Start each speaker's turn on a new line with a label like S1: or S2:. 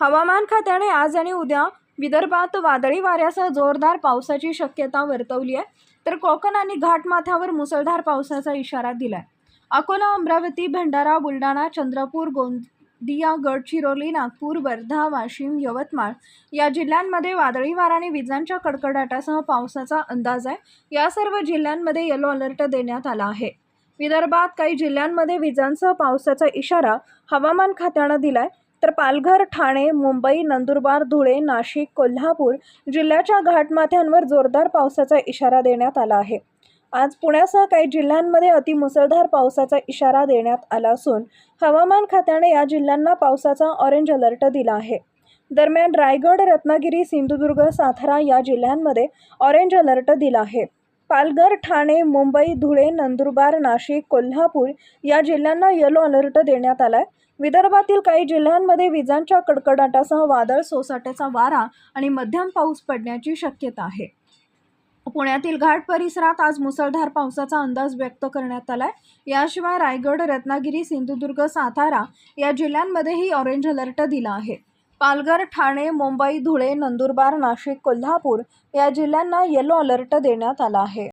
S1: हवामान खात्याने आज आणि उद्या विदर्भात वादळी वाऱ्यासह जोरदार पावसाची शक्यता वर्तवली आहे. तर कोकण आणि घाटमाथ्यावर मुसळधार पावसाचा इशारा दिला आहे अकोला अमरावती भंडारा बुलढाणा चंद्रपूर गोंदिया गडचिरोली नागपूर वर्धा वाशिम यवतमाळ या जिल्ह्यांमध्ये वादळी वाराने विजांच्या कडकडाटासह पावसाचा अंदाज आहे. या सर्व जिल्ह्यांमध्ये येलो अलर्ट देण्यात आला आहे. विदर्भात काही जिल्ह्यांमध्ये विजांसह पावसाचा इशारा हवामान खात्यानं दिला आहे तर पालघर ठाणे मुंबई नंदुरबार धुळे नाशिक कोल्हापूर जिल्ह्याच्या घाटमाथ्यांवर जोरदार पावसाचा इशारा देण्यात आला आहे. आज पुण्यासह काही जिल्ह्यांमध्ये अतिमुसळधार पावसाचा इशारा देण्यात आला असून हवामान खात्याने या जिल्ह्यांना पावसाचा ऑरेंज अलर्ट दिला आहे. दरम्यान रायगड रत्नागिरी सिंधुदुर्ग सातारा या जिल्ह्यांमध्ये ऑरेंज अलर्ट दिला आहे. पालघर ठाणे मुंबई धुळे नंदुरबार नाशिक कोल्हापूर या जिल्ह्यांना येलो अलर्ट देण्यात आला आहे विदर्भातील काही जिल्ह्यांमध्ये विजांच्या कडकडाटासह वादळ सोसाट्याचा वारा आणि मध्यम पाऊस पडण्याची शक्यता आहे. पुण्यातील घाट परिसरात आज मुसळधार पावसाचा अंदाज व्यक्त करण्यात आला आहे याशिवाय रायगड रत्नागिरी सिंधुदुर्ग सातारा या जिल्ह्यांमध्येही ऑरेंज अलर्ट दिला आहे. पालघर ठाणे मुंबई धुळे नंदुरबार नाशिक कोल्हापूर या जिल्ह्यांना येलो अलर्ट देण्यात आला आहे.